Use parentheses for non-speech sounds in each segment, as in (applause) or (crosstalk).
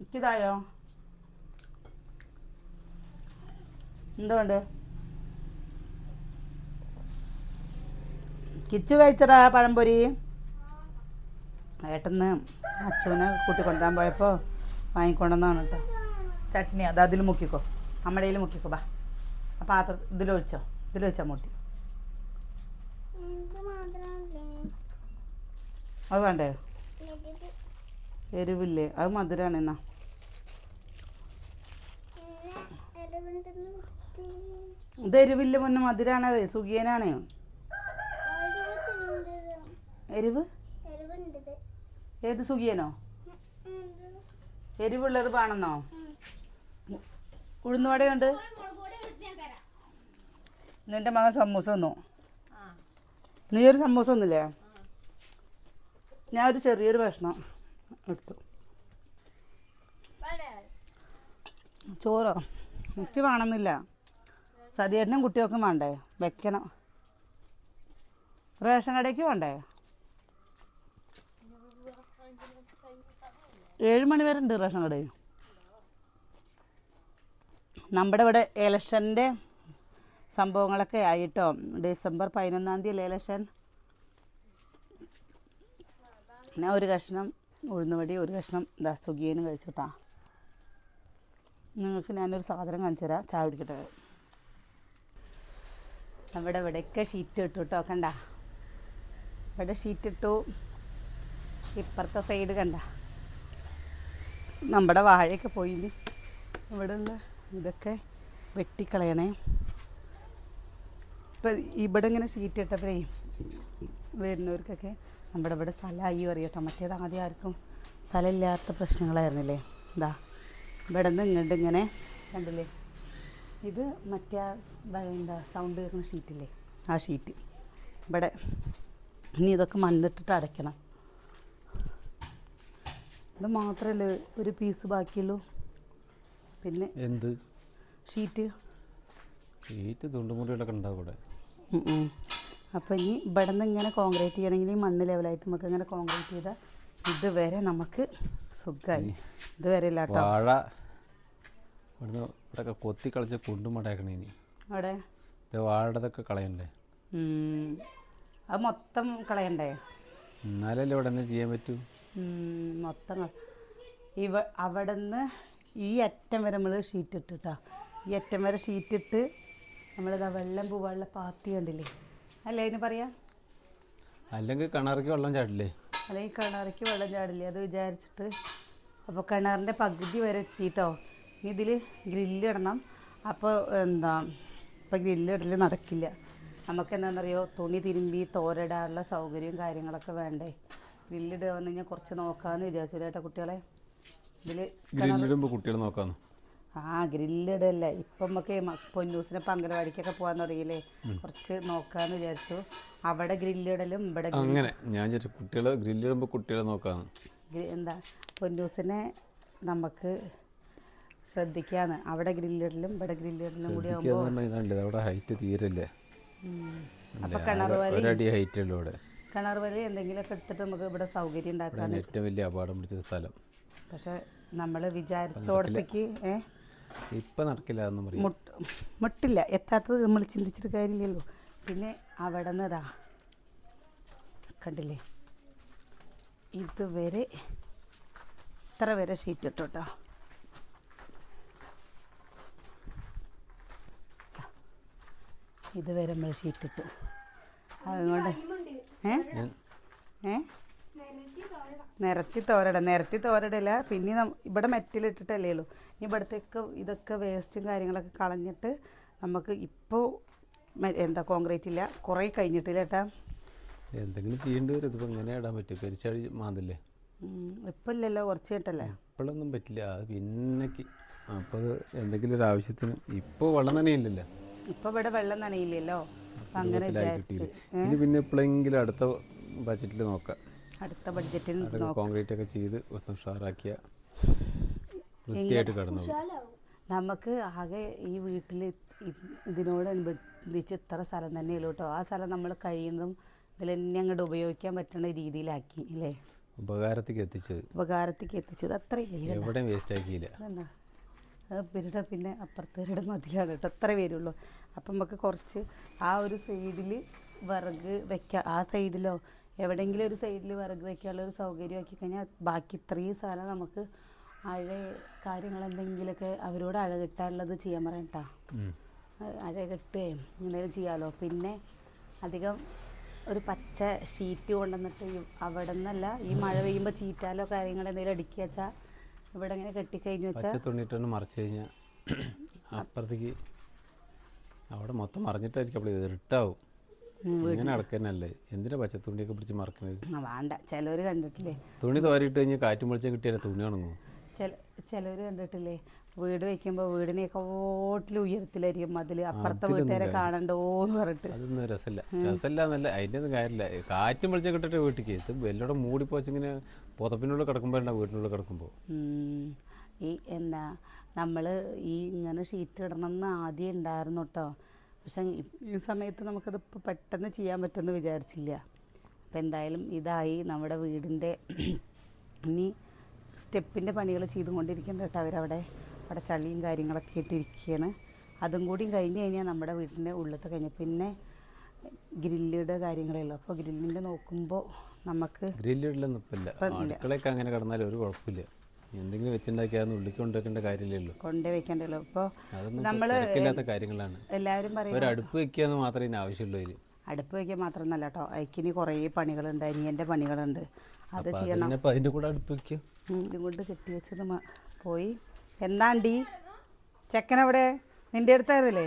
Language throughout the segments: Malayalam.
എനിക്കിതായോ എന്തുകൊണ്ട് കിച്ചു കഴിച്ചടാ പഴംപൊരി? ഏട്ടന്ന് അച്ഛനെ കൂട്ടി കൊണ്ടുവരാൻ പോയപ്പോൾ വാങ്ങിക്കൊണ്ടെന്നാണ് കേട്ടോ. ചട്നി അത് അതിൽ മുക്കിക്കോ. അമ്മടയിൽ മുക്കിക്കോ ബാ. ആ പാത്രം ഇതിലൊഴിച്ചോ ഇതിലൊഴിച്ചാൽ മൂട്ടി. അത് വേണ്ടേ? എരിവില്ലേ? അത് മധുരമാണ് എന്നാ ഇങ്ങനെ എരിവുണ്ടെന്ന് കുത്തി ഇത് എരിവില്ല മുന്നേ മധുരാണത് സുഖിയനാണ്. എരിവ്? ഏത് സുഖിയനോ? എരിവുള്ളത് വേണമെന്നോ ഉഴുന്നുവടയുണ്ട് നിന്റെ മകൻ സമൂസ ഒന്നു നീ ഒരു സമൂസ ഒന്നുമില്ലേ ഞാൻ ഒരു ചെറിയൊരു ഭക്ഷണം എടുത്തു. ചോറോ? എനിക്ക് വേണമെന്നില്ല. സതിയേട്ടനും കുട്ടികൾക്കും വേണ്ടേ? വെക്കണം. റേഷൻ കടയ്ക്ക് വേണ്ടേ? ഏഴ് മണി വരെ ഉണ്ട് റേഷൻ കടയിൽ നമ്മുടെ ഇവിടെ ഇലക്ഷന്റെ സംഭവങ്ങളൊക്കെ ആയിട്ടോ? ഡിസംബർ പതിനൊന്നാം തീയതി അല്ലേ ഇലക്ഷൻ? ഞാൻ ഒരു കഷ്ണം ഉഴുന്നുവടി ഒരു കഷ്ണം ദാ കഴിച്ചിട്ടാണ് കഴിച്ചിട്ടാ. നിങ്ങൾക്ക് ഞാനൊരു സാധനം കാണിച്ചു തരാം. ചായ കുടിക്കട്ടെ. അവിടെ ഇവിടെയൊക്കെ ഷീറ്റ് ഇട്ടു കേട്ടോ കണ്ട? ഇവിടെ ഷീറ്റ് ഇട്ടു. ഇപ്പുറത്തെ സൈഡ് കണ്ട? നമ്മുടെ വാഴയൊക്കെ പോയി ഇവിടെ ഉള്ള ഇതൊക്കെ വെട്ടിക്കളയണേ. ഇപ്പം ഇവിടെ ഇങ്ങനെ ഷീറ്റ് ഇട്ടപ്പോഴേ വരുന്നവർക്കൊക്കെ നമ്മുടെ ഇവിടെ സ്ഥലമായി അറിയട്ടോ. മറ്റേത് ആദ്യം ആർക്കും സ്ഥലമില്ലാത്ത പ്രശ്നങ്ങളായിരുന്നില്ലേ? ഇതാ ഇവിടെ നിന്ന് ഇങ്ങോട്ട് ഇങ്ങനെ കണ്ടില്ലേ? ഇത് മറ്റേ എന്താ സൗണ്ട് കേൾക്കുന്ന ഷീറ്റില്ലേ ആ ഷീറ്റ് ഇവിടെ ഇനി ഇതൊക്കെ മണ്ണിട്ടിട്ട് അടയ്ക്കണം. ഇത് മാത്രമല്ലേ ഒരു പീസ് ബാക്കിയുള്ളൂ? പിന്നെ എന്ത്? ഷീറ്റ് ഷീറ്റ് തുണ്ടുമുറികളൊക്കെ ഉണ്ടാവും അപ്പോൾ ഇനി ഇവിടെ നിന്ന് ഇങ്ങനെ കോൺക്രീറ്റ് ചെയ്യണമെങ്കിൽ മണ്ണ് ലെവലായിട്ട് നമുക്ക് ഇങ്ങനെ കോൺക്രീറ്റ് ചെയ്താൽ ഇതുവരെ നമുക്ക് സുഖമായി ഇതുവരെ ഇല്ല കേട്ടോ വാഴ ഇവിടുന്ന് ഇവിടെയൊക്കെ കൊത്തി കളിച്ച് കുണ്ടും മടയാക്കണേ ഇനി. അവിടെ? ഇത് വാഴതൊക്കെ കളയണ്ടേ. അത് മൊത്തം കളയണ്ടേ? എന്നാലല്ലേ ഇവിടെ എന്തെങ്കിലും ചെയ്യാൻ പറ്റൂ? മൊത്തം ഇവ അവിടെ നിന്ന് ഈ അറ്റം വരെ നമ്മൾ ഷീറ്റ് ഇട്ടിട്ടാ. ഈ അറ്റം വരെ ഷീറ്റ് ഇട്ട് നമ്മളിതാ വെള്ളം പോവാനുള്ള പാത്തി കണ്ടില്ലേ? അല്ലേ അതിന് പറയാ? അല്ലെങ്കിൽ കിണറിക്ക് വെള്ളം ചാടില്ലേ? അല്ലെങ്കിൽ കിണറിക്ക് വെള്ളം ചാടില്ലേ അത് വിചാരിച്ചിട്ട്. അപ്പോൾ കിണറിന്റെ പകുതി വരെ എത്തിയിട്ടോ ഇതിൽ ഗ്രില്ലിടണം അപ്പോൾ എന്താ ഇപ്പോൾ ഗ്രില്ലിടൽ നടക്കില്ല. നമുക്ക് എന്താണെന്നറിയോ തുണി തിരുമ്പി തോരടാനുള്ള സൗകര്യവും കാര്യങ്ങളൊക്കെ വേണ്ടേ. ഗ്രില്ലിടുക പറഞ്ഞു കഴിഞ്ഞാൽ കുറച്ച് നോക്കാമെന്ന് വിചാരിച്ചു കേട്ടോ കുട്ടികളെ? ഇതിൽ കുട്ടികൾ നോക്കാന്ന്. ആ ഗ്രില്ലിടല്ലേ. ഇപ്പം നമുക്ക് പൊന്നൂസിനെ അംഗനവാടിക്കൊക്കെ പോകാൻ തുടങ്ങിയില്ലേ. കുറച്ച് നോക്കാന്ന് വിചാരിച്ചു. അവിടെ ഗ്രില്ലിടലും ഇവിടെ അങ്ങനെ. ഞാൻ വിചാരിച്ചു കുട്ടികളെ ഗ്രില്ലിടുമ്പോൾ കുട്ടികളെ നോക്കാന്ന്. എന്താ പൊന്നൂസിനെ നമുക്ക് ശ്രദ്ധിക്കാന്ന്. അവിടെ ഗ്രില്ലിടലും ഇവിടെ ഗ്രില്ലിടലും കൂടി ആകുമ്പോൾ അവിടെ ഹൈറ്റ് തീരല്ലേ. അപ്പൊ? കിണർ വലി എന്തെങ്കിലും ഹൈറ്റ് ഉള്ളൂ ഇവിടെ. കിണർ വലി എന്തെങ്കിലുമൊക്കെ എടുത്തിട്ട് നമുക്ക് ഇവിടെ സൗകര്യം ഉണ്ടാക്കാൻ ഏറ്റവും വലിയ അപകടം പിടിച്ചൊരു സ്ഥലം. പക്ഷെ നമ്മൾ വിചാരിച്ചോടത്തേക്ക് ഏ? ഇപ്പം നടക്കില്ല എന്ന് പറയും. മുട്ട് മുട്ടില്ല. എത്താത്തത് നമ്മൾ ചിന്തിച്ചിട്ട് കാര്യമില്ലല്ലോ. പിന്നെ അവിടെ നിന്നതാ കണ്ടില്ലേ? ഇതുവരെ ഇത്ര വരെ ഷീറ്റ് ഇട്ടോട്ടോ. കേട്ടോ ഇതുവരെ നമ്മൾ ഷീറ്റ് ഇട്ടു. അതുകൊണ്ട് ഏ? ഏ? നിരത്തി തോരട നിരത്തി തോരടില്ല പിന്നെ ഇവിടെ മെറ്റിലിട്ടിട്ടല്ലേ ഉള്ളൂ ഇനി ഇവിടത്തേക്ക് ഇതൊക്കെ വേസ്റ്റും കാര്യങ്ങളൊക്കെ കളഞ്ഞിട്ട് നമുക്ക് ഇപ്പോൾ എന്താ കോൺക്രീറ്റ് ഇല്ല. കുറേ കഴിഞ്ഞിട്ടില്ല ഏട്ടാ? എന്തെങ്കിലും ചെയ്യേണ്ടി വരും. ഇതിപ്പോൾ എങ്ങനെ ഇടാൻ പറ്റും. പെരിച്ചാടി മാന്തില്ലേ? ഇപ്പം ഇല്ലല്ലോ. കുറച്ച് കേട്ടല്ലേ ഇപ്പോഴൊന്നും പറ്റില്ല. അത് പിന്നേക്ക് അപ്പോൾ എന്തെങ്കിലും ഒരു ആവശ്യത്തിന് ഇപ്പോൾ വെള്ളം നനയില്ലല്ലോ. ഇപ്പം ഇവിടെ വെള്ളം നനയില്ലല്ലോ. അങ്ങനെ വെള്ളത്തിലായി ഇനി പിന്നെ എപ്പോഴെങ്കിലും അടുത്ത ബജറ്റിൽ നോക്കാം. അടുത്ത ബഡ്ജറ്റിൽ കോൺക്രീറ്റ് ഒക്കെ ചെയ്ത് ഒന്ന് ഉഷാറാക്കിയ വൃത്തിയായിട്ട് കടന്നു നമുക്ക് ആകെ ഈ വീട്ടിൽ ഇതിനോടനുബന്ധിച്ച് ഇത്ര സ്ഥലം തന്നെ ഉള്ളൂ കേട്ടോ ആ സ്ഥലം നമ്മൾ കഴിയുന്നതും ഇതിൽ തന്നെ അങ്ങോട്ട് ഉപയോഗിക്കാൻ പറ്റുന്ന രീതിയിലാക്കി അല്ലേ ഉപകാരത്തേക്ക് എത്തിച്ചത്. ഉപകാരത്തേക്ക് എത്തിച്ചത് അത്രയില്ലേ എവിടെയും വേസ്റ്റ് ആക്കിയില്ല. അത് ഇവരുടെ പിന്നെ അപ്പുറത്തേരുടെ മതിലാണ് കേട്ടോ അത്ര പേരുള്ളൂ. അപ്പം നമുക്ക് കുറച്ച് ആ ഒരു സൈഡിൽ വിറക് വെക്കാം ആ സൈഡിലോ എവിടെയെങ്കിലും ഒരു സൈഡിൽ വിറക് വയ്ക്കാനുള്ള ഒരു സൗകര്യം ആക്കി കഴിഞ്ഞാൽ ബാക്കി ഇത്രയും സാധനം നമുക്ക് അഴ കാര്യങ്ങൾ എന്തെങ്കിലുമൊക്കെ അവരോട് അഴ കിട്ടാനുള്ളത് ചെയ്യാൻ പറയാം കേട്ടോ ഉം. അഴ കെട്ടുകയും എന്തെങ്കിലും ചെയ്യാമല്ലോ പിന്നെ അധികം ഒരു പച്ച ഷീറ്റ് കൊണ്ടുവന്നിട്ട് അവിടെ നിന്നല്ല ഈ മഴ പെയ്യുമ്പോൾ ചീറ്റാലോ കാര്യങ്ങൾ എന്തെങ്കിലും അടുക്കി വെച്ചാൽ ഇവിടെ ഇങ്ങനെ കെട്ടിക്കഴിഞ്ഞ് വെച്ചാൽ തുണിയിട്ടൊന്ന് മറിച്ച് കഴിഞ്ഞാൽ അപ്പുറത്തേക്ക് അവിടെ മൊത്തം മറിഞ്ഞിട്ടായിരിക്കും അപ്പോൾ ഇരുട്ടാവും. ഇങ്ങനെ അടക്കന്നല്ലേ എന്തിനാ പച്ച തുണിയൊക്കെ പിടിച്ച് മറക്കണത്? വേണ്ട. ചിലവർ കണ്ടിട്ടില്ലേ? തുണി തോരിയിട്ട് കഴിഞ്ഞ് കാറ്റും വെളിച്ചം കിട്ടിയാലേ തുണി ഉണങ്ങും. ചില ചിലവർ കണ്ടിട്ടില്ലേ? വീട് വയ്ക്കുമ്പോൾ വീടിനെയൊക്കെ ഓട്ടിൽ ഉയരത്തിലായിരിക്കും അതിൽ അപ്പുറത്തെ വീട്ടുകാരെ കാണണ്ടോന്ന് പറഞ്ഞിട്ട്. അതൊന്നും രസമില്ല രസമില്ല എന്നല്ല അതിന്റെ ഒന്നും കാര്യമില്ല കാറ്റും വെളിച്ചം കിട്ടിട്ട് വീട്ടിലേക്ക് ഇത് വെല്ലോടെ മൂടിപ്പോച്ചിങ്ങനെ പുതപ്പിനുള്ളിൽ കിടക്കുമ്പോൾ വീടിനുള്ളിൽ കിടക്കുമ്പോൾ. ഈ എന്താ നമ്മൾ ഈ ഇങ്ങനെ ഷീറ്റ് ഇടണം എന്ന് ആദ്യം ഉണ്ടായിരുന്നു കേട്ടോ പക്ഷെ ഈ- സമയത്ത് നമുക്കത് ഇപ്പോൾ പെട്ടെന്ന് ചെയ്യാൻ പറ്റുമെന്ന് വിചാരിച്ചില്ല. അപ്പോൾ എന്തായാലും ഇതായി നമ്മുടെ വീടിന്റെ (clears throat) ഇനി സ്റ്റെപ്പിന്റെ പണികൾ ചെയ്തുകൊണ്ടിരിക്കുന്നുണ്ട് കേട്ടോ അവരവിടെ. അവിടെ ചളിയും കാര്യങ്ങളൊക്കെ ഇട്ടിരിക്കുകയാണ് അതും കൂടി കഴിഞ്ഞ് കഴിഞ്ഞാൽ നമ്മുടെ വീടിന്റെ ഉള്ളത്ത് കഴിഞ്ഞ് പിന്നെ ഗ്രില്ലുടെ കാര്യങ്ങളേ ഉള്ളൂ അപ്പോൾ ഗ്രില്ലിന്റെ നോക്കുമ്പോൾ നമുക്ക് ഗ്രില്ലിടലൊന്നും ഇപ്പം ഇല്ല ഇപ്പം അങ്ങനെ കിടന്നാലും ഒരു കുഴപ്പമില്ല. എന്തെങ്കിലും വെച്ചുണ്ടാക്കിയാന്ന് ഉള്ളിക്ക് കൊണ്ടുവയ്ക്കേണ്ട കാര്യമില്ലല്ലോ. കൊണ്ടേ വെക്കണ്ടല്ലോ അതൊന്നും നമ്മൾ കാര്യങ്ങളാണ്. എല്ലാവരും പറയും ഒരു അടുപ്പ് വെക്കാന്ന് മാത്രമേ ഇതിന് ആവശ്യമുള്ളൂ ഇതിൽ അടുപ്പ് വെക്കാൻ മാത്രം നല്ല കേട്ടോ. അതിന് കുറേ പണികളുണ്ട് അനിയന്റെ പണികളുണ്ട്. അത് ചെയ്യണം. അതിന്റെ അതിന്റെ കൂടെ അടുപ്പ് വെക്കുക ഇതുകൊണ്ട് ഇതും കൊണ്ട് കെട്ടി വെച്ചത് പോയി. എന്താണ്ടി? ചെക്കൻ ചെക്കനവിടെ? നിന്റെ അടുത്തായിരുന്നില്ലേ?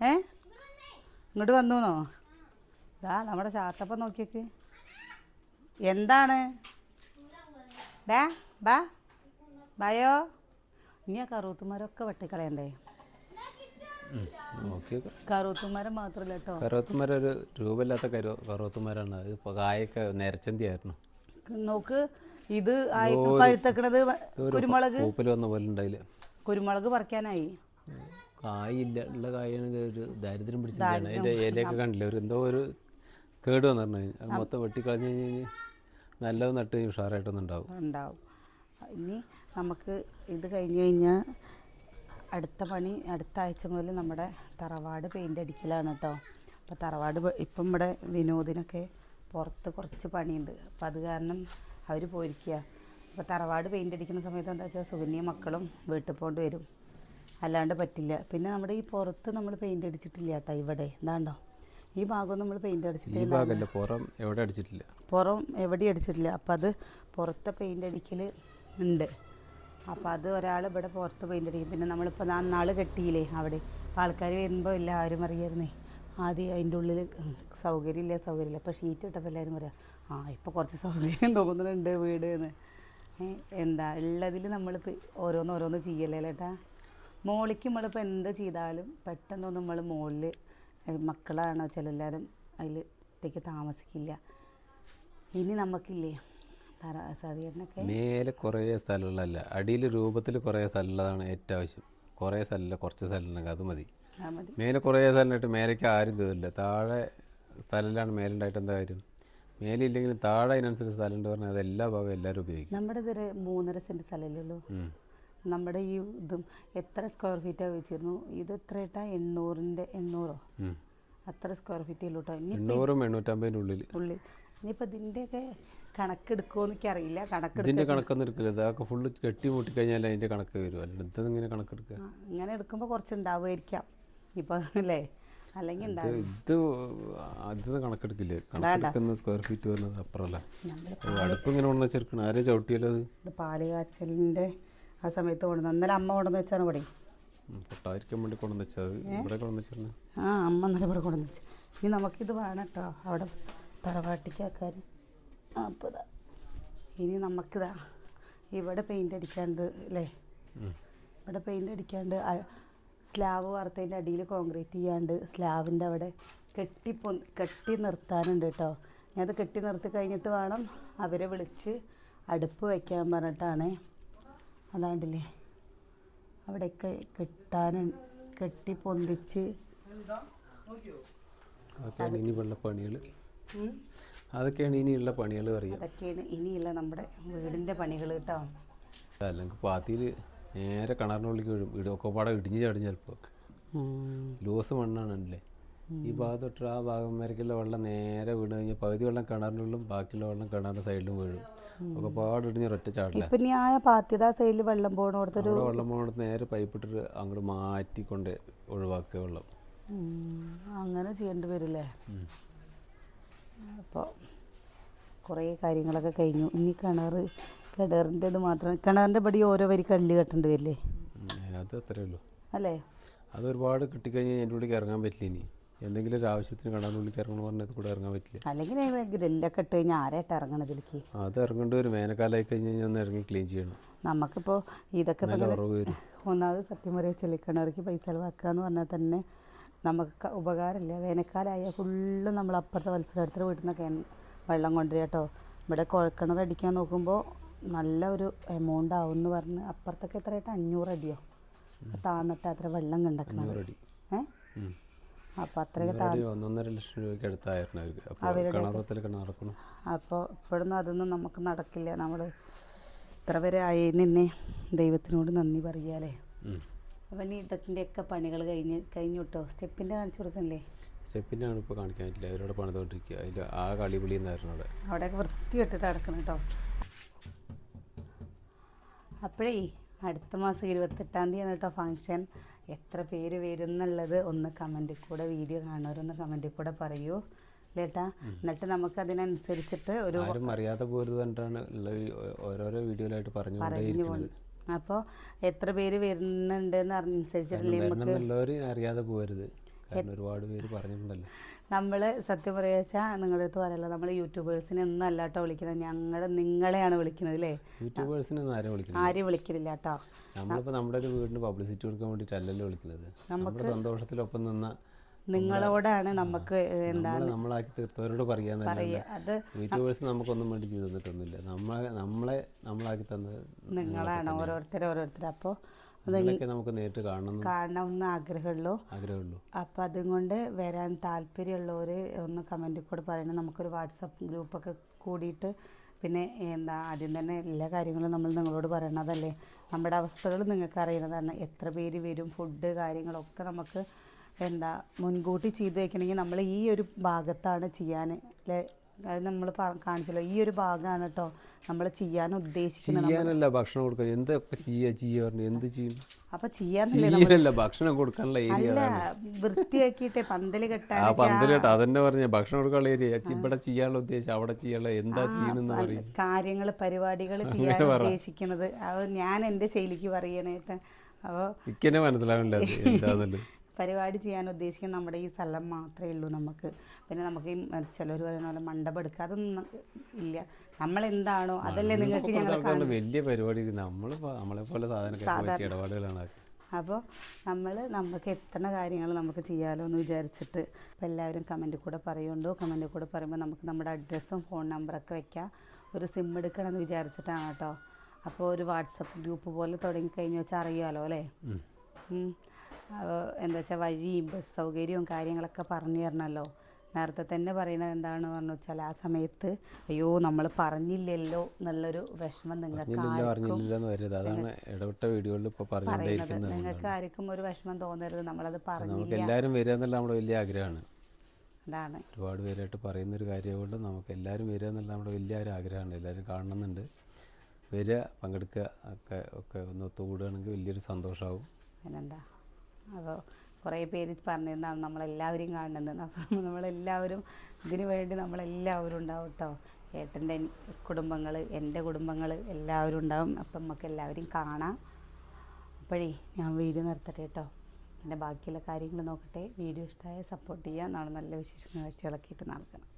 ഏ? ഇങ്ങോട്ട് വന്നൂന്നോ? ഇതാ നമ്മുടെ ചാത്തപ്പം നോക്കിയൊക്കെ. എന്താണ്? ഡാ ബാ. ബായോ? ഇനി ആ കറുത്തുമാരൊക്കെ വെട്ടിക്കളയണ്ടേ? കറുത്തുമാരം മാത്രല്ല കേട്ടോ. കറുത്തുമാര ഒരു രൂപമില്ലാത്ത കരു കറുവത്തുമരാണ് അത് കായൊക്കെ നേരച്ചന്തി ആയിരുന്നു നോക്ക് ഇത് ആയി പഴുത്തക്കണത് കുരുമുളക്? പൂപ്പൽ വന്ന പോലെ ഉണ്ടായില്ല കുരുമുളക് പറിക്കാനായി. കായില്ല ഉള്ള കായാണെങ്കിൽ ഒരു ദാരിദ്ര്യം പിടിച്ചിട്ടാണ് അതിന്റെ ഇലയൊക്കെ കണ്ടില്ല? ഒരു എന്തോ ഒരു കേട് വന്നു പറഞ്ഞു അത് മൊത്തം വെട്ടിക്കളഞ്ഞ് കഴിഞ്ഞ് കഴിഞ്ഞ് നല്ലത് നട്ട് ഉഷാറായിട്ടൊന്നും ഉണ്ടാവും. ഉണ്ടാവും. ഇനി നമുക്ക് ഇത് കഴിഞ്ഞ് കഴിഞ്ഞാൽ അടുത്ത പണി അടുത്ത ആഴ്ച മുതൽ നമ്മുടെ തറവാട് പെയിന്റ് അടിക്കലാണ് കേട്ടോ അപ്പോൾ തറവാട് ഇപ്പം ഇവിടെ വിനോദിനൊക്കെ പുറത്ത് കുറച്ച് പണിയുണ്ട്. അപ്പോൾ അത് കാരണം അവർ പോയിരിക്കുക അപ്പോൾ തറവാട് പെയിന്റ് അടിക്കുന്ന സമയത്ത് എന്താ വെച്ചാൽ സുഗന്യ മക്കളും വീട്ടിൽ പോകേണ്ടി വരും. അല്ലാണ്ട് പറ്റില്ല. പിന്നെ നമ്മുടെ ഈ പുറത്ത് നമ്മൾ പെയിന്റ് അടിച്ചിട്ടില്ല കേട്ടോ ഇവിടെ. എന്താണ്ടോ ഈ ഭാഗം നമ്മൾ പെയിന്റ് അടിച്ചിട്ടില്ല പുറം എവിടെ അടിച്ചിട്ടില്ല? പുറം എവിടെ അടിച്ചിട്ടില്ല. അപ്പോൾ അത് പുറത്തെ പെയിന്റ് അടിക്കൽ ഉണ്ട്. അപ്പോൾ അത് ഒരാൾ ഇവിടെ പുറത്ത് അടിക്കും പിന്നെ നമ്മളിപ്പോൾ നാൾ കെട്ടിയില്ലേ അവിടെ. അപ്പോൾ ആൾക്കാർ വരുമ്പോൾ എല്ലാവരും അറിയായിരുന്നേ. ആദ്യം അതിന്റെ ഉള്ളിൽ സൗകര്യമില്ല സൗകര്യമില്ല. അപ്പോൾ ഷീറ്റ് ഇട്ടപ്പോൾ എല്ലാവരും പറയാം ആ ഇപ്പോൾ കുറച്ച് സൗകര്യം തോന്നുന്നുണ്ട് വീട് എന്ന് എന്താ ഉള്ളതിൽ നമ്മളിപ്പോൾ ഓരോന്ന് ഓരോന്ന് ചെയ്യല്ലേ ചേട്ടാ മോളിക്ക് നമ്മളിപ്പോൾ എന്ത് ചെയ്താലും പെട്ടെന്നൊന്നും നമ്മൾ മുകളിൽ മക്കളാണോ ചില എല്ലാവരും അതിൽ ഒറ്റയ്ക്ക് താമസിക്കില്ല. ഇനി നമുക്കില്ലേ മേലെ കുറേ സ്ഥലമുള്ളതല്ല. അടിയിൽ രൂപത്തിൽ കുറേ സ്ഥലമുള്ളതാണ് ഏറ്റവും ആവശ്യം. കുറേ സ്ഥലമില്ല കുറച്ച് സ്ഥലമുണ്ടെങ്കിൽ അത് മതി. മേലെ കുറേ സ്ഥലം ഇട്ട് മേലേക്ക് ആരും കയറില്ല. താഴെ സ്ഥലമില്ലാണ് മേലുണ്ടായിട്ട് എന്താ കാര്യം? മേലില്ലെങ്കിൽ ഇല്ലെങ്കിലും താഴെ അതിനനുസരിച്ച് സ്ഥലം ഉണ്ട് പറഞ്ഞാൽ അത് എല്ലാ ഭാഗവും എല്ലാവരും ഉപയോഗിക്കും. നമ്മുടെ ഇതൊരു മൂന്നര സെന്റ് സ്ഥലമല്ലേ ഉള്ളൂ? നമ്മുടെ ഈ ഇതും എത്ര സ്ക്വയർ ഫീറ്റാ വെച്ചിരുന്നു? ഇത് എത്ര ഇട്ടാ? എണ്ണൂറിന്റെ എണ്ണൂറോ. അത്ര സ്ക്വയർ ഫീറ്റ് ഉള്ളൂട്ടോ എണ്ണൂറും എണ്ണൂറ്റമ്പതിന്റെ ഉള്ളിൽ. ഉള്ളിൽ. ഇനിയിപ്പോൾ ഇതിന്റെയൊക്കെ കണക്കെടുക്കുമോ എനിക്കറിയില്ല കണക്കെടുക്ക ഇതിന്റെ കണക്കൊന്നും എടുക്കില്ല. ഇതൊക്കെ ഫുള്ള് കെട്ടി മൂട്ടിക്കഴിഞ്ഞാൽ അതിന്റെ കണക്ക് വരും. കണക്കെടുക്കുക? ഇങ്ങനെ എടുക്കുമ്പോൾ കുറച്ച് ഉണ്ടാവുമായിരിക്കാം ഇപ്പോൾ അല്ലേ? അല്ലെങ്കിൽ ഉണ്ടാവും ഇത് ആദ്യത്തെ കണക്കെടുക്കില്ലേ? കണക്കെടുക്കുന്ന സ്ക്വയർ ഫീറ്റ് വരുന്നത് അപ്പുറമല്ല അടുപ്പ് ഇങ്ങനെ ആരെ അത്? ഇത് പാൽ കാച്ചലിന്റെ ആ സമയത്ത് കൊണ്ടുവന്നു ഇന്നലെ അമ്മ കൊണ്ടുവന്ന് വെച്ചാണ് ഇവിടെ. വേണ്ടി കൊണ്ടു വെച്ചത്. ഇവിടെ കൊണ്ടു വെച്ചിരുന്നു. ആ അമ്മ ഇന്നലെ ഇവിടെ കൊണ്ടുവന്ന് വെച്ചു. ഇനി നമുക്കിത് വേണം കേട്ടോ അവിടെ തറവാട്ടിക്ക് ആക്കാൻ അപ്പോൾ ഇതാ ഇനി നമുക്കിതാ ഇവിടെ പെയിന്റ് അടിക്കാണ്ട് അല്ലേ ഇവിടെ പെയിന്റ് അടിക്കാണ്ട് സ്ലാവ് സ്ലാബ് വാർത്തതിന്റെ അടിയിൽ കോൺക്രീറ്റ് ചെയ്യാണ്ട് സ്ലാബിന്റെ അവിടെ കെട്ടി പൊ കെട്ടി നിർത്താനുണ്ട് കേട്ടോ ഞാനത് കെട്ടി നിർത്തി കഴിഞ്ഞിട്ട് വേണം അവരെ വിളിച്ച് അടുപ്പ് വയ്ക്കാൻ പറഞ്ഞിട്ടാണ്. അതാണ്ടില്ലേ? അവിടെയൊക്കെ കെട്ടാൻ കെട്ടി പൊന്തിച്ച് പണികൾ അതൊക്കെയാണ് ഇനിയുള്ള പണികൾ പറയുക. അതൊക്കെയാണ് ഇനിയുള്ള നമ്മുടെ വീടിന്റെ പണികൾ കേട്ടോ. അല്ലെങ്കിൽ പാത്തിയിൽ നേരെ കിണറിനുള്ളിലേക്ക് വീഴും വീട് ഒക്കെ പാടെ ഇടിഞ്ഞ് ചാടും ചിലപ്പോൾ ലൂസ് മണ്ണാണല്ലേ ഈ ഭാഗത്തൊട്ട് ആ ഭാഗം വരയ്ക്കുള്ള വെള്ളം നേരെ വീണ് കഴിഞ്ഞാൽ പകുതി വെള്ളം കിണറിനുള്ളിലും ബാക്കിയുള്ള വെള്ളം കിണറിന്റെ സൈഡിലും വീഴും. ഒക്കെ പാടെ ഇടിഞ്ഞ് ഒറ്റ ചാടില്ല പിന്നെ ആ പാത്തിയുടെ സൈഡിൽ വെള്ളം പോകണോടത്തൊരു ഒരു വെള്ളം പോകണത് നേരെ പൈപ്പ് ഇട്ടിട്ട് അങ്ങോട്ട് മാറ്റിക്കൊണ്ട് ഒഴിവാക്കുക വെള്ളം. അങ്ങനെ ചെയ്യേണ്ടി വരില്ലേ? അപ്പോൾ കുറേ കാര്യങ്ങളൊക്കെ കഴിഞ്ഞു. ഇനി കിണർ കിണറിന്റെ ഇത് മാത്രം കിണറിന്റെ പടി ഓരോ വരി കല്ല് കെട്ടേണ്ടി വരില്ലേ? അത് അത്രേ ഉള്ളൂ. അല്ലേ? അത് ഒരുപാട് കിട്ടിക്കഴിഞ്ഞാൽ എന്റെ ഉള്ളിൽ ഇറങ്ങാൻ പറ്റില്ല ഇനി. എന്തെങ്കിലും ഒരു ആവശ്യത്തിന് കിണറിനുള്ളിലേക്ക് ഇറങ്ങണം പറഞ്ഞാൽ കൂടെ ഇറങ്ങാൻ പറ്റില്ല. അല്ലെങ്കിൽ ഗ്രില്ലൊക്കെ ഇട്ട് കഴിഞ്ഞാൽ ആരായിട്ട് ഇറങ്ങണതിലേക്ക് അത് ഇറങ്ങേണ്ടി ഒരു വേനൽക്കാലമായി കഴിഞ്ഞ് കഴിഞ്ഞാൽ ഒന്ന് ഇറങ്ങി ക്ലീൻ ചെയ്യണം. നമുക്കിപ്പോൾ ഇതൊക്കെ ഒന്നാമത് സത്യം പറയുക ചെളിക്കിണറിക്ക് പൈസ ചിലവാക്കുക എന്ന് പറഞ്ഞാൽ തന്നെ നമുക്ക് ഉപകാരമില്ല. വേനൽക്കാലമായാൽ ഫുള്ള് നമ്മൾ അപ്പുറത്തെ മത്സരത്തിൽ വീട്ടിൽ നിന്നൊക്കെ വെള്ളം കൊണ്ടുവരിക കേട്ടോ. ഇവിടെ കുഴക്കിണറടിക്കാൻ നോക്കുമ്പോൾ നല്ല ഒരു എമൗണ്ട് ആവും എന്ന് പറഞ്ഞ് അപ്പുറത്തൊക്കെ എത്ര ആയിട്ട് അഞ്ഞൂറ് അടിയോ? താന്നിട്ട് അത്ര വെള്ളം കണ്ടക്കുന്നത് ഏ. അപ്പോൾ അത്രയൊക്കെ ഒന്നൊന്നര ലക്ഷം രൂപയ്ക്ക് അടുത്തായിരുന്നു അവർക്ക് അപ്പോൾ ഇപ്പോഴൊന്നും അതൊന്നും നമുക്ക് നടക്കില്ല. നമ്മൾ ഇത്ര വരെ ആയി. നിന്നേ ദൈവത്തിനോട് നന്ദി പറയാലേ. അപ്പം ഇനി പണികൾ കഴിഞ്ഞ് കഴിഞ്ഞു കേട്ടോ സ്റ്റെപ്പിന്റെ കാണിച്ചു കൊടുക്കണില്ലേ? സ്റ്റെപ്പിന്റെ ആണ് ഇപ്പോൾ കാണിക്കാൻ പറ്റില്ല അവരോട് പണിതുകൊണ്ടിരിക്കുക. അതിൽ ആ കളി വിളി എന്നായിരുന്നു അവിടെ അവിടെയൊക്കെ വൃത്തിയിട്ടിട്ട് കിടക്കണം കേട്ടോ അപ്പോഴേ അടുത്ത മാസം ഇരുപത്തെട്ടാം തീയതിയാണ് കേട്ടോ ഫങ്ഷൻ എത്ര പേര് വരും എന്നുള്ളത് ഒന്ന് കമന്റിൽ കൂടെ വീഡിയോ കാണുന്നവരൊന്ന് കമന്റിൽ കൂടെ പറയൂ. ലേട്ടാ എന്നിട്ട് നമുക്ക് അതിനനുസരിച്ചിട്ട് ഒരു അറിയാതെ പോരുത് കണ്ടാണ് ഓരോരോ വീഡിയോയിലായിട്ട് പറഞ്ഞു പറഞ്ഞു അപ്പോൾ എത്ര പേര് വരുന്നുണ്ടെന്ന് അനുസരിച്ചിട്ടില്ലേ നമുക്ക് അറിയാതെ പോകരുത് കാരണം ഒരുപാട് പേര് പറഞ്ഞിട്ടുണ്ടല്ലോ. നമ്മൾ സത്യം പറയുക വെച്ചാൽ നിങ്ങളുടെ അടുത്ത് പറയല്ലോ നമ്മൾ യൂട്യൂബേഴ്സിനെ ഒന്നും അല്ല കേട്ടോ വിളിക്കുന്നത് ഞങ്ങൾ നിങ്ങളെയാണ് വിളിക്കുന്നത് അല്ലേ യൂട്യൂബേഴ്സിനെ ആരും വിളിക്കുന്നത് ആരും വിളിക്കുന്നില്ല കേട്ടോ നമ്മളിപ്പോൾ നമ്മുടെ ഒരു വീടിന് പബ്ലിസിറ്റി കൊടുക്കാൻ വേണ്ടിയിട്ടല്ലല്ലോ വിളിക്കുന്നത് നമ്മുടെ സന്തോഷത്തിലൊപ്പം നിന്ന നിങ്ങളോടാണ് നമുക്ക് എന്താ നമ്മളാക്കി തീർത്തവരോട് പറയാൻ അത് യൂട്യൂബേഴ്സ് നമുക്കൊന്നും വേണ്ടി ചെയ്തു തന്നിട്ടൊന്നുമില്ല നമ്മളെ നമ്മളെ നമ്മളാക്കി തന്നത് നിങ്ങളാണ് ഓരോരുത്തർ ഓരോരുത്തർ. അപ്പോൾ നമുക്ക് നേരിട്ട് കാണണം കാണണമെന്ന് ആഗ്രഹമുള്ളൂ. ആഗ്രഹമുള്ളൂ. അപ്പം അതുകൊണ്ട് വരാൻ താല്പര്യമുള്ളവർ ഒന്ന് കമന്റിൽ കൂടെ പറയണം. നമുക്കൊരു വാട്സപ്പ് ഗ്രൂപ്പൊക്കെ കൂടിയിട്ട് പിന്നെ എന്താ ആദ്യം തന്നെ എല്ലാ കാര്യങ്ങളും നമ്മൾ നിങ്ങളോട് പറയണതല്ലേ? നമ്മുടെ അവസ്ഥകൾ നിങ്ങൾക്ക് അറിയുന്നതാണ് എത്ര പേര് വരും ഫുഡ് കാര്യങ്ങളൊക്കെ നമുക്ക് എന്താ മുൻകൂട്ടി ചെയ്ത് വെക്കണമെങ്കിൽ നമ്മൾ ഈ ഒരു ഭാഗത്താണ് ചെയ്യാൻ. അല്ലേ? അത് നമ്മൾ കാണിച്ചല്ലോ. ഈ ഒരു ഭാഗമാണ് കേട്ടോ നമ്മൾ ചെയ്യാൻ ഉദ്ദേശിക്കുന്നത് ചെയ്യാനല്ല ഭക്ഷണം കൊടുക്കാൻ. എന്തൊക്കെ ചെയ്യാ ചെയ്യാ പറഞ്ഞു എന്ത് ചെയ്യും? അപ്പൊ ചെയ്യലല്ല ഭക്ഷണം കൊടുക്കാനുള്ള ഏരിയ അല്ല വൃത്തിയാക്കിയിട്ട് പന്തൽ കെട്ടാൻ ആ കെട്ടാ അതന്നെ പറഞ്ഞ. ഭക്ഷണം കൊടുക്കാനുള്ള ഏരിയ. ഇവിടെ ചെയ്യാനുള്ള ഉദ്ദേശം അവിടെ ചെയ്യാനുള്ള എന്താ ചെയ്യണമെന്ന് പറയും. കാര്യങ്ങൾ പരിപാടികൾ ചെയ്യാൻ ഉദ്ദേശിക്കുന്നത്. അത് ഞാൻ എന്റെ ശൈലിക്ക് പറയണേട്ട്. അപ്പോൾ എനിക്കെന്നെ മനസ്സിലാവില്ല എന്താന്നുള്ളത്. പരിപാടി ചെയ്യാൻ ഉദ്ദേശിക്കുന്ന നമ്മുടെ ഈ സ്ഥലം മാത്രമേ ഉള്ളൂ നമുക്ക്. പിന്നെ നമുക്ക് ഈ ചിലർ പറയുന്ന പോലെ മണ്ഡപം എടുക്കുക അതൊന്നും ഇല്ല. നമ്മളെന്താണോ അതല്ലേ നിങ്ങൾക്ക് ഞങ്ങൾ വലിയ പരിപാടി നമ്മൾ നമ്മളെ പോലെ ഇടപാടുകളാണ് അപ്പോൾ നമ്മൾ നമുക്ക് എത്ര കാര്യങ്ങൾ നമുക്ക് ചെയ്യാമല്ലോ എന്ന് വിചാരിച്ചിട്ട് അപ്പോൾ എല്ലാവരും കമന്റ് കൂടെ പറയുണ്ടോ കമന്റ് കൂടെ പറയുമ്പോൾ നമുക്ക് നമ്മുടെ അഡ്രസ്സും ഫോൺ നമ്പറൊക്കെ വയ്ക്കാം ഒരു സിം എടുക്കണം എന്ന് വിചാരിച്ചിട്ടാണ് കേട്ടോ. അപ്പോൾ ഒരു വാട്സപ്പ് ഗ്രൂപ്പ് പോലെ തുടങ്ങി കഴിഞ്ഞ് വെച്ചാൽ അറിയാമല്ലോ അല്ലേ? എന്താ വെച്ചാൽ വഴിയും ബസ് സൗകര്യവും കാര്യങ്ങളൊക്കെ പറഞ്ഞു തരണമല്ലോ നേരത്തെ തന്നെ പറയുന്നത് എന്താണെന്ന് പറഞ്ഞു വെച്ചാൽ ആ സമയത്ത് അയ്യോ നമ്മൾ പറഞ്ഞില്ലല്ലോ എന്നുള്ളൊരു വിഷമം നിങ്ങൾക്ക് ഇടവിട്ട വീഡിയോകളിൽ പറയുന്നത്. നിങ്ങൾക്ക് ആർക്കും ഒരു വിഷമം തോന്നരുത്. നമ്മളത് പറഞ്ഞില്ല. എല്ലാവരും വരിക എന്നുള്ള നമ്മുടെ വലിയ ആഗ്രഹമാണ്. അതാണ്. ഒരുപാട് പേരായിട്ട് പറയുന്നൊരു കാര്യമുണ്ട് നമുക്ക് എല്ലാവരും വരിക എന്നുള്ള നമ്മുടെ വലിയ ഒരു ആഗ്രഹമാണ്. എല്ലാവരും കാണണമെന്നുണ്ട്. വരിക പങ്കെടുക്കുക ഒക്കെ ഒക്കെ ഒന്ന് ഒത്തുകൂടുകയാണെങ്കിൽ വലിയൊരു സന്തോഷമാവും പിന്നെന്താ? അപ്പോൾ കുറേ പേര് പറഞ്ഞിരുന്നാണ് നമ്മളെല്ലാവരും കാണുന്നത്. അപ്പം നമ്മളെല്ലാവരും ഇതിനു വേണ്ടി നമ്മളെല്ലാവരും ഉണ്ടാവും കേട്ടോ ഏട്ടന്റെ കുടുംബങ്ങൾ എന്റെ കുടുംബങ്ങൾ എല്ലാവരും ഉണ്ടാവും. അപ്പം നമുക്ക് എല്ലാവരും കാണാം. അപ്പോഴേ ഞാൻ വീഡിയോ നിർത്തട്ടെ കേട്ടോ പിന്നെ ബാക്കിയുള്ള കാര്യങ്ങൾ നോക്കട്ടെ. വീഡിയോ ഇഷ്ടമായ സപ്പോർട്ട് ചെയ്യുക. നാളെ നല്ല വിശേഷങ്ങൾ കാഴ്ചകളൊക്കെ ഇട്ട് നടക്കണം